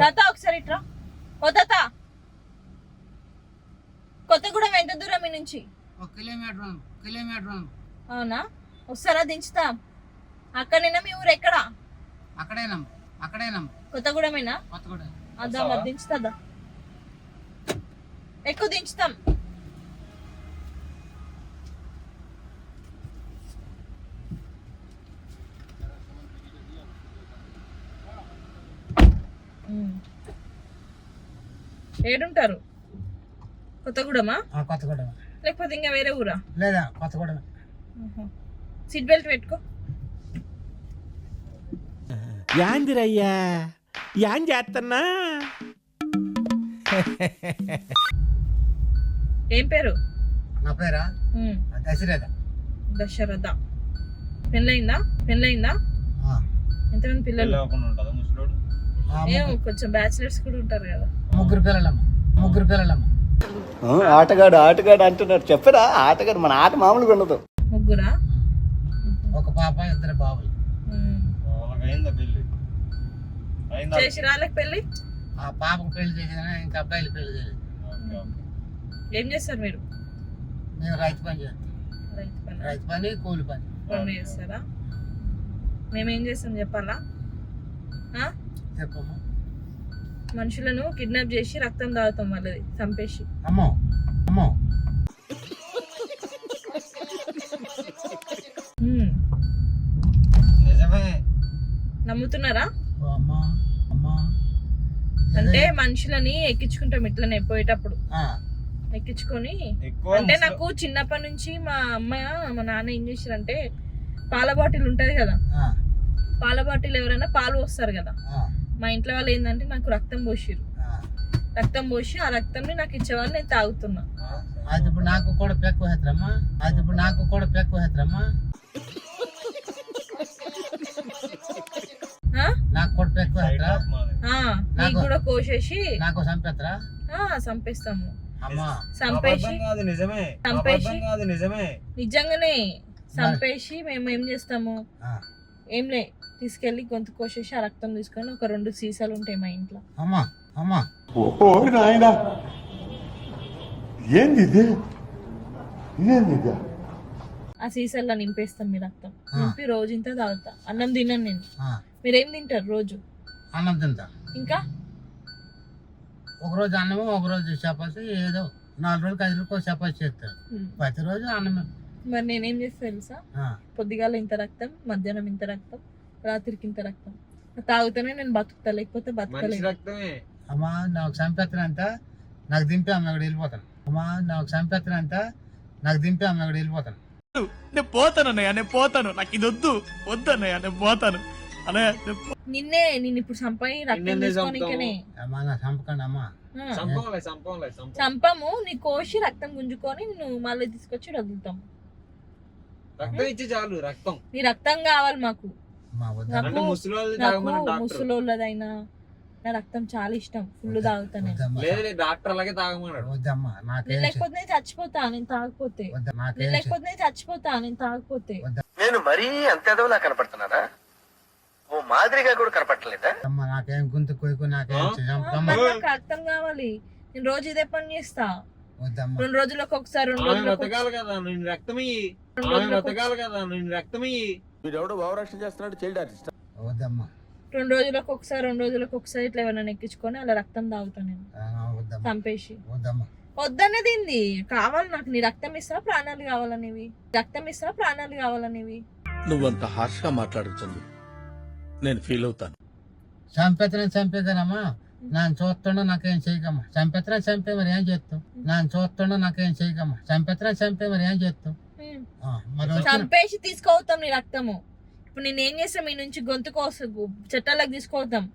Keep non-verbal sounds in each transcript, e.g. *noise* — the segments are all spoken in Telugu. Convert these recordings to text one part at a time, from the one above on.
తాత ఒకసారి ఇట్రా. ఓ తాత. కొత్తగూడెం ఎంత దూరం మీ నుంచి? ఒక కిలోమీటర్ కిలోమీటర్. అవునా? ఒకసారి దించుతా. అక్కడైనా మీ ఊరు ఎక్కడ? అక్కడేనమ్మ అక్కడేనమ్మ. కొత్తగూడెమేనా? కొత్తగూడ. అదా దించుతుందా ఎక్కువ దించుతాం. ఏడుంటారు? కొత్తగూడమా ఆ, కొత్తగూడ లేకపోతే ఇంకా వేరే ఊరా? లేదా కొత్తగూడ సీట్ బెల్ట్ పెట్టుకో. యాందిరయ్యా యాన్ చేస్తున్నా ఏం పేరు? నా పేరా. దశరథ. దశరథ. పెళ్ళయిందా? పెళ్ళయిందా? ఆ. ఎంతమంది పిల్లలు? కొంచెం బ్యాచిలర్స్ కూడా ఉంటారు కదా. ముగ్గురు పిల్లలమ్మ. ముగ్గురు పిల్లలమ్మ. ఆ, ఆటగాడు ఆటగాడు అంటున్నారు చెప్పరా ఆటగాడు మన ఆట మామూలుగా ఉండదు. ముగ్గురా? ఒక పాప ఇద్దరు బాబులు. చేసి రాలేక పెళ్ళి? ఆ పాపకు పెళ్ళి చేసిన ఇంకా అబ్బాయిలు పెళ్ళి చేయలేదు. ఏం చేస్తారు మీరు? మేము రైతు పని చేస్తాం. రైతు పని. కూలి పని. రెండు చేస్తారా? మేమేం చేస్తాం చెప్పాలా? ఆ? చెప్పమ్మా. మనుషులను కిడ్నాప్ చేసి రక్తం తాగుతాం వాళ్ళది చంపేసి. అమ్మో అమ్మో. ఉమ్. నిజమే. నమ్ముతున్నారా? ఓ అమ్మా అమ్మా. అంటే మనుషులని ఎక్కించుకుంటాం ఇట్లనే పోయేటప్పుడు. ఆ, ఎక్కించుకొని. అంటే నాకు చిన్నప్పటి నుంచి మా అమ్మ మా నాన్న ఏం చేశారంటే పాల బాటిల్ ఉంటది కదా. ఆ, పాల బాటిల్ ఎవరైనా పాలు పోస్తారు కదా. ఆ, మా ఇంట్లో వాళ్ళు ఏంటంటే నాకు రక్తం పోసిరు ఆ. రక్తం పోసి ఆ రక్తంని నాకు ఇచ్చేవాళ్ళు నేను తాగుతున్నా. అది ఇప్పుడు నాకు కూడా పెక్కు హెత్తరమ్మా అది ఇప్పుడు నాకు కూడా పెక్కు హెత్తరమ్మా ఆ? నాకు కూడా పెక్కు నీకు నాకు- కూడా కోసేసి నాకు చంపెత్తరా ఆ చంపేస్తాము. అమ్మా. చంపేసి నిజమే. చంపేసి- నిజమే. నిజంగానే చంపేసి మేము ఏం చేస్తాము? ఆ, ఏం లే తీసుకెళ్ళి గొంతు కోసేసి ఆ రక్తం తీసుకొని ఒక రెండు సీసాలు ఉంటాయి మా ఇంట్లో. అమ్మా అమ్మా. ఓ నాయన. ఏంది ఇది? ఇదేంది ఇది? ఆ సీసాల్లో నింపేస్తాం మీ రక్తం. నింపి రోజు ఇంత తాగుతా. అన్నం తిన్నాను నేను. మీరేం తింటారు రోజు? అన్నం తింటా. ఇంకా? ఒకరోజు అన్నము ఒకరోజు చపాతి ఏదో నాలుగు రోజులకి ఐదు రోజులకు చపాతి చేస్తారు. ప్రతిరోజు అన్నమే. మరి నేనేం చేస్తా తెలుసా? పొద్దుగాల ఇంత రక్తం మధ్యాహ్నం ఇంత రక్తం రాత్రికి ఇంత రక్తం. తాగుతూనే నేను బతుకుతా లేకపోతే బతకలేదు రక్తమే. అమ్మా నాకు చంపెత్తనంత నాకు దింపి అమ్మ ఇక్కడ వెళ్ళిపోతాను అమ్మా నాకు చంపెత్తనంత నాకు దింపి అమ్మ ఇక్కడ వెళ్ళిపోతాను నేను పోతాను అన్నయ్య నేను పోతాను. నాకు ఇది వద్దు. వద్దు అన్నయ్య నేను పోతాను. అన్నయ్య నేను పో- నిన్నే నేను ఇప్పుడు చంపని రక్తం తీసుకోనికనే. అమ్మా నా చంపకండి అమ్మా. ఆ. సంపంలే సంపంలే సంపం చంపము నీ కోసి రక్తం గుంజుకొని నువ్వు మళ్ళీ తీసుకొచ్చి వదులుతాం రక్తం ఇచ్చి చాలు రక్తం. నీ రక్తం కావాలి మాకు. నాకు- ముసలోళ్ళదైనా నా రక్తం చాలా ఇష్టం. ఫుల్ తాగుతా నేను వద్దమ్మా. లేదు లేదు డాక్టర్ అలాగే తాగమన్నాడు. వద్దమ్మా లేకపోతే నేను చచ్చిపోతా నేను తాగపోతే లేకపోతే నేను చచ్చిపోతా నేను తాగపోతే నేను మరీ అంత ఎదవలా కనపడుతున్నారా ఓ మాదిరిగా కూడా కనపడలేదా అమ్మా నాకేం గుంతు కొయ్యకు నాకేం రక్తం కావాలి. నేను రోజు ఇదే పని చేస్తా. రెండు రోజులకు ఒకసారి రెండు బ్రతకాలి కదా నేను రక్తమి. బ్రతకాలి కదా నేను రక్తమి. వీడెవడో భావరక్షణ చేస్తున్నాడు చైల్డ్ ఆర్టిస్ట్ వద్దమ్మా. రెండు రోజులకు ఒకసారి రెండు రోజులకు ఒకసారి ఇట్లా ఎవరైనా ఎక్కించుకొని అలా రక్తం తాగుతా నేను. చంపేసి. వద్దమ్మా. వద్దనేది ఏంది కావాలి నాకు నీ రక్తం ఇస్తా ప్రాణాలు కావాలనేవి రక్తం ఇస్తా ప్రాణాలు కావాలనేవి నువ్వంత హార్ష్గా మాట్లాడుతుంది నేను ఫీల్ అవుతాను. చంపెత్తనం చంపేదనమ్మా నన్ను చూస్తుండ నాకేం చేయకమ్మా. చంపెత్తనం చంపే మరి ఏం చేస్తావు? నన్ను చూస్తుండ నాకేం చేయకమ్మా. చంపెత్తనం చంపే మరి ఏం చేస్తావు? చంపేసి తీసుకోవతాం నీ రక్తము. ఇప్పుడు నేను ఏం చేస్తాం? మీ నుంచి గొంతు కోస చెట్టాలకు తీసుకోవద్దాం.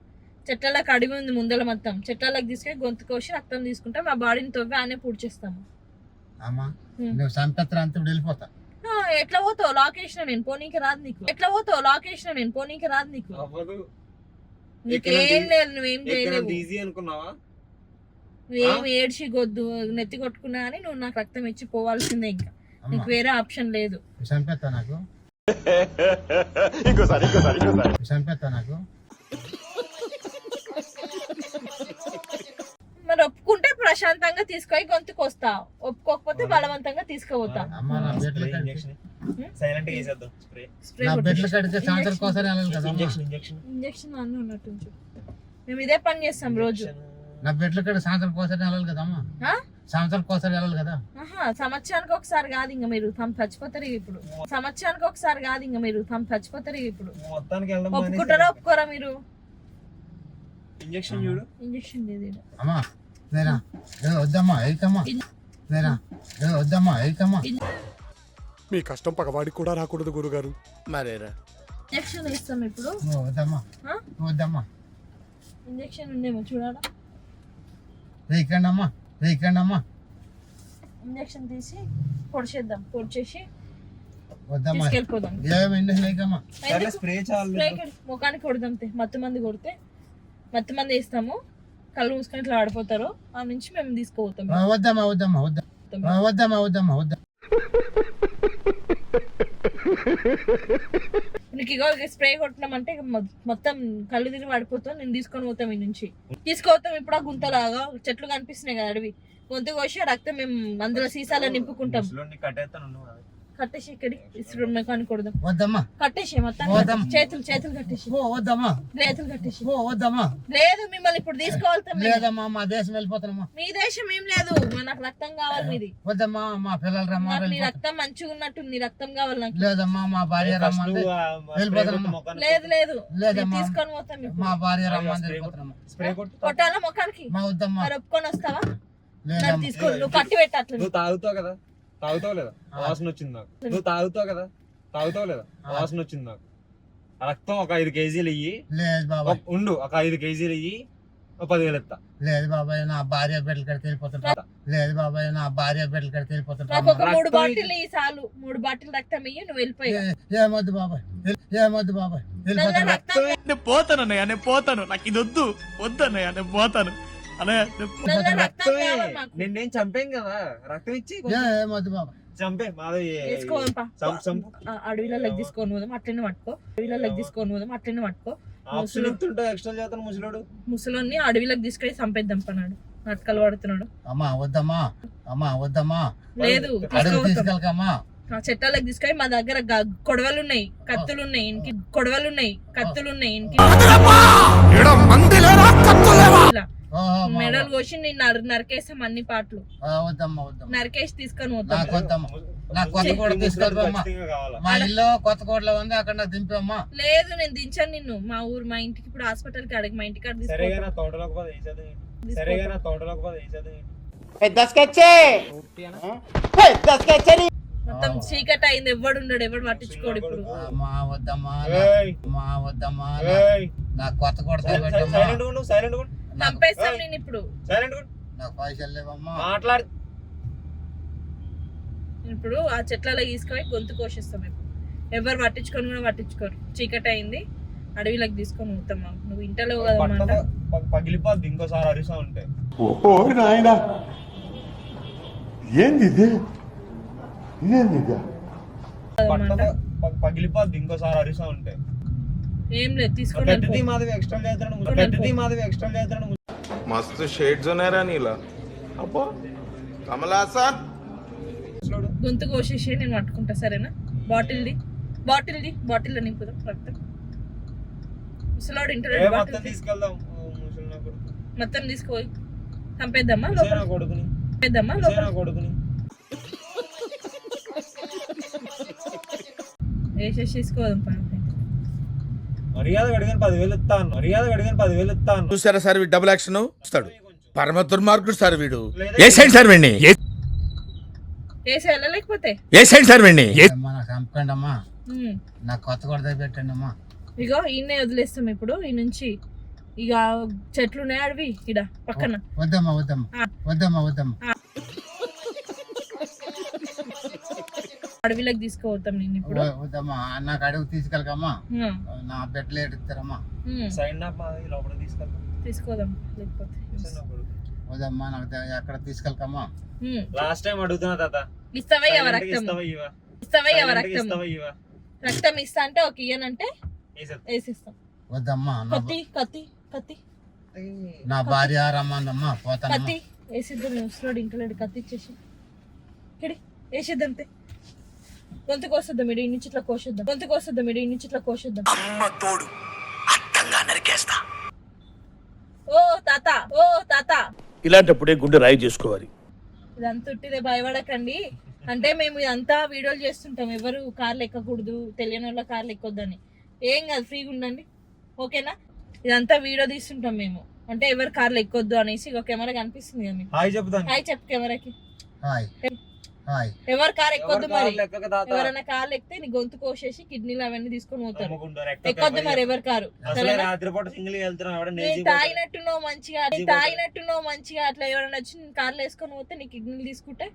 చెట్టాలకు అడిగి ఉంది ముందల మొత్తం. చెట్టాలకు తీసుకొని గొంతు కోసి రక్తం తీసుకుంటాం. ఆ బాడీని తవ్వి ఆనే పూడ్చేస్తాము అమ్మా. నువ్వు ఇప్పుడు వెళ్ళిపోతా. ఆ, ఎట్లా పోతావు? లాకేషన్ నేను పోనీకి రాదు నీకు. ఎట్లా పోతావు? లాకేషన్ నేను పోనీకి రాదు నీకు. నీకేం లేదు నువ్వేం చేయలేవు. ఈజీ అనుకున్నావా? నువ్వేం ఏడ్చి గొద్దు నెత్తి కొట్టుకున్నా అని నువ్వు నాకు రక్తం ఇచ్చి పోవాల్సిందే ఇంకా. నీకు వేరే ఆప్షన్ లేదు. నాకు. *laughs* ఇంకోసారి ఇంకోసారి ఇంకోసారి. నువ్వు చంపేస్తావు నాకు. ప్రశాంతంగా తీసుకొని గొంతుకు వస్తా ఒప్పుకోకపోతే బలవంతంగా తీసుకుపోతా. సైలెంట్గా వేసేద్దాం. స్ప్రే స్ప్రే నా బెడ్ల. కాడికి సంవత్సరం కోసం వెళ్ళాలి కదా అమ్మ. ఇంజక్షన్ ఇంజక్షన్ ఇంజక్షన్ అన్నీ ఉన్నట్టు ఉంచు. మేము ఇదే పని చేస్తాం రోజు. నా బెడ్ల కాడ సంవత్సరం కోసం వెళ్ళాలి కదా అమ్మ. ఆ? సంవత్సరం కోసం వెళ్ళాలి కదా. ఆహా సంవత్సరానికి ఒకసారి కాదు ఇంకా మీరు. తమ చచ్చిపోతారు ఇక ఇప్పుడు. సంవత్సరానికి ఒకసారి కాదు ఇంకా మీరు. తమ చచ్చిపోతారు ఇక ఇప్పుడు. మొత్తానికి వెళ్దాం ఒప్పుకుంటారా ఒప్పుకోరా మీరు? ఇంజక్షన్ చూడు. ఇంజక్షన్ లేదు ఈడ. అమ్మా నేనా ఏ వద్దమ్మా ఏకమ్మా. నేనా ఏ వద్దమ్మా ఏకమ్మా. మీ కష్టం పగవాడికి కూడా రాకూడదు గురుగారు. మరేరా? ఇంజక్షన్ ఇస్తాం ఇప్పుడు. వద్దమ్మా. ఆ? వద్దమ్మా. ఇంజక్షన్ ఉందేమో చూడాలా? రేకండి అమ్మా రేకండి అమ్మా ఇంజక్షన్ తీసి పొడిచేద్దాం పొడిచేసి వద్దమ్మా. తీసుకెళ్ళిపోదాం. ఏమి లేకమ్మా ఎందుకు? స్ప్రే చాలు స్ప్రే కొడి- ముఖానికి కొడదాం తే. మత్తు మంది కొడితే. మత్తు మంది వేస్తాము. కళ్ళు మూసుకొని ఇట్లా ఆడిపోతారు. ఆ నుంచి మేము తీసుకుపోతాం. వద్దమ్మా వద్దమ్మా వద్ద వద్దమ్మా వద్దమ్మా వద్ద నీకు ఇగో ఇక స్ప్రే కొట్టినామంటే అంటే మొత్తం కళ్ళు తిరిగి పడిపోతాం నేను తీసుకొని పోతాం ఈ నుంచి. తీసుకుపోతాం ఇప్పుడు ఆ గుంతలాగా చెట్లు కనిపిస్తున్నాయి కదా అడవి. గొంతు కోసి రక్తం మేము అందులో సీసాలో నింపుకుంటాం. కట్టేసి ఇక్కడి ఇసురు మెకానిక్ కొడదాం. వద్దమ్మా. కట్టేసి మొత్తం. చేతులు చేతులు కట్టేసి. ఓ వద్దమ్మా. చేతులు కట్టేసి. ఓ వద్దమ్మా. లేదు మిమ్మల్ని ఇప్పుడు తీసుకోవాలతాం మేము. లేదమ్మా మా దేశం వెళ్ళిపోతానమ్మా. మీ దేశం ఏం లేదు. నాకు రక్తం కావాలి మీది. వద్దమ్మా మా పిల్లలు రమ్మా నీ. రక్తం మంచిగా ఉన్నట్టు నీ రక్తం కావాలి నాకు. లేదమ్మా మా భార్య రమ్మంది నువ్వు ఆ స్ప్రే వెళ్ళిపోతాను. కొట్టు ముఖానికి. లేదు లేదు. లేదమ్మా. తీసుకొని పోతాం. మా భార్య రమ్మంది స్ప్రే వెళ్ళిపోతానమ్మా. కొట్టాలా ముఖానికి? మా వద్దమ్మా. ఒప్పుకొని వస్తావా? తీసుకో నువ్వు కట్టి పెట్టట్లు నువ్వు తాగుతావు కదా. తాగుతావు లేదా? వాసన వచ్చింది నాకు. నువ్వు తాగుతావు కదా? తాగుతావు లేదా? వాసన వచ్చింది నాకు. రక్తం ఒక ఐదు కేజీలు ఇయ్యి. లేదు బాబాయ్. ఒక- ఉండు ఒక ఐదు కేజీలు ఇయ్యి ఒక పదివేలు ఎత్తా లేదు బాబాయ్ నా భార్య బిడ్డల కడికి వెళ్ళిపోతుంటా. లేదు బాబాయ్ నా భార్య బిడ్డల కడికి వెళ్ళిపోతుంటా. నాకు ఒక మూడు బాటిల్ ఈ చాలు. మూడు బాటిల్ రక్తం ఇయ్యి నువ్వు వెళ్ళిపోయి. ఏమొద్దు బాబాయ్. ఏమొద్దు బాబాయ్. వెళ్ళిపోతాను. రక్తం నేను పోతానన్నయ్య నేను పోతాను. నాకు ఇది వద్దు. వద్దన్నయ్య నేను పోతాను. మాకు. నిన్నేం చంపేం కదా? రక్తం ఇచ్చి చంపే చంపు అడవిలోకి తీసుకొని పోదాం అట్లనే పట్టుకో. అడవిలోకి తీసుకొని పోదాం అట్లనే పట్టుకో. ముసలోడు. ముసలోని అడవిలోకి తీసుకొని చంపేద్దాం పన్నాడు నాటకాలు పడుతున్నాడు. అమ్మా వద్దమ్మా. అమ్మా వద్దమ్మా. లేదు తీసుకెళ్ళకమ్మా. ఆ చెట్టాలకు తీసుకొని మా దగ్గర కొడవలు ఉన్నాయి కత్తులు ఉన్నాయి ఇంకి కొడవలు ఉన్నాయి కత్తులు ఉన్నాయి మా- మెడలు కోసి నేను నర- నరికేసాం అన్ని పాటలు. నరికేసి తీసుకొని పోతాం. నాకు కొత్త కోట తీసుకెళ్ళమ్మా ఖచ్చితంగా కావాలా? మా ఇల్లు కొత్త కోటలో ఉంది అక్కడ నాకు దింపమ్మా లేదు నేను దించాను నిన్ను. మా ఊరు మా ఇంటికి ఇప్పుడు హాస్పిటల్కి అడిగి మా ఇంటికి అడిగి సరేగా నా తోటలోకి పద వేసేది సరేగా నా తోటలోకి పద వేసేది మొత్తం చీకటి అయింది ఎవడు ఉండడు ఎవడు పట్టించుకోడు ఇప్పుడు. అమ్మా వద్దమ్మా ఏయ్, అమ్మా వద్దమ్మా ఏయ్. నాకు కొత్త కోట పెట్టమ్మా సైలెంట్ ఉండు సైలెంట్ ఉండు చంపేస్తాం నేను ఇప్పుడు సైలెంట్ ఉండు నాకు పైసలు లేవమ్మా. మాట్లాడు. ఇప్పుడు ఆ చెట్లలో తీసుకొని గొంతు కోసిస్తాం ఇప్పుడు ఎవరు పట్టించుకొని కూడా పట్టించుకోరు. చీకటి అయింది. అడవిలోకి తీసుకొని పోతాం. నువ్వు ఇంటలో ప- పగిలిపోద్ది ఇంకోసారి అరిసా ఉంటే. ఓ నాయనా. ఏంది ఇది ఇదేంది పగిలిపోద్ది ఇంకోసారి అరిసా ఉంటే. ఏం లేదు మస్తు షేడ్స్ ఉన్నాయరా నీలా. అబ్బో. కమలా గొంతు కోసేసి నేను పట్టుకుంటా సరేనా? బాటిల్ది బాటిల్ది బాటిల్ అని ఇప్పుడు రక్తం ముసలాడు ఇంటర్నెట్ బాటిల్ మొత్తం తీసుకోయి. చంపేద్దామా? లోపల చంపేద్దామా? లోపల కొడుకుని. వేసేసి తీసుకోదాం మర్యాద అడిగాను పదివేలు ఇస్తాను. మర్యాద అడిగాను పదివేలు ఇస్తాను. చూసారా సార్ వీడు డబుల్ యాక్షన్ వస్తాడు. పరమ దుర్మార్గుడు సార్ వీడు. లేదా ఏసేయండి సార్ వీడిని? వేసి వెళ్ళలేకపోతే? ఏసేయండి సార్ వీడిని? అమ్మా నాకు చంపకండి అమ్మా ఉమ్. నాకు కొత్త కోట పెట్టండి అమ్మా ఇగో ఈయన్నే వదిలేస్తాం ఇప్పుడు. ఈ నుంచి ఇక చెట్లు ఉన్నాయి అడవి. ఇడ పక్కన. వద్దమ్మా వద్దమ్మా. వద్దమ్మా వద్దమ్మా. అడవిలోకి తీసుకుపోతాం నేను ఇప్పుడు. వద్దమ్మా నాకు అడుగు తీసుకెళ్ళకమ్మా. నా బెడ్లు ఎడుతారమ్మా. సైడ్ లోపల తీసుకెళ్తాను తీసుకోదాం లేకపోతే వద్దమ్మా నాకు ఎక్కడ తీసుకెళ్ళకమ్మా. లాస్ట్ టైం అడుగుతున్నా తాత. ఇస్తావా రక్తం? ఇస్తావా రక్తం? రక్తం ఇస్తా అంటే ఒక ఇయ్యనంటే వేసేద్దాం. వేసిస్తాం. వద్దమ్మా కత్తి కత్తి కత్తి. నా భార్య రమ్మందమ్మా పోతానమ్మా. కత్తి వేసిద్దాం వస్తున్నాడు ఇంకా లేడు కత్తి ఇచ్చేసి. వేసేద్దంతే గొంతు కోసేద్దాం ఇడి నుంచి ఇట్లా కోసేద్దాం. గొంతు కోసేద్దాం ఇడి నుంచి ఇట్లా కోసేద్దాం. ఓ తాత ఓ తాత. ఇలాంటప్పుడే గుండె రాయి చేసుకోవాలి. ఇదంతా ఉట్టిదే భయపడకండి. అంటే మేము ఇదంతా వీడియోలు చేస్తుంటాం. ఎవరు కార్లు ఎక్కకూడదు తెలియని వాళ్ళ కార్లు ఎక్కొద్దని ఏం కాదు ఫ్రీగా ఉండండి. ఓకేనా? ఇదంతా వీడియో తీస్తుంటాం మేము. అంటే ఎవరు కార్లు ఎక్కొద్దు అనేసి ఒక కెమెరా కనిపిస్తుంది కదా మీకు. హాయ్ చెప్తాను హాయ్ చెప్పు కెమెరాకి. హాయ్. ఎవరు కార్ ఎక్కొద్దు మరి? ఎవరైనా కార్లు ఎక్కితే నీ గొంతు కోసేసి కిడ్నీలు అవన్నీ తీసుకొని పోతారు. ఎక్కొద్దు మరి ఎవరు కారు? తాగినట్టున్నావు మంచిగా నేను తాగినట్టున్నావు మంచిగా అట్లా ఎవరైనా వచ్చి నీ కార్లు వేసుకొని పోతే నీ కిడ్నీలు తీసుకుంటే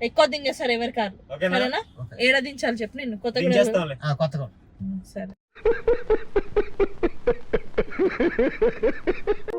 ఎక్కువ దింగేస్తారు ఎవరి ఓకేనా? సరేనా? ఏడ దించాలి చెప్పు నేను కొత్తగా దించేస్తాంలే. ఆ, కొత్తగా. సరే. *laughs*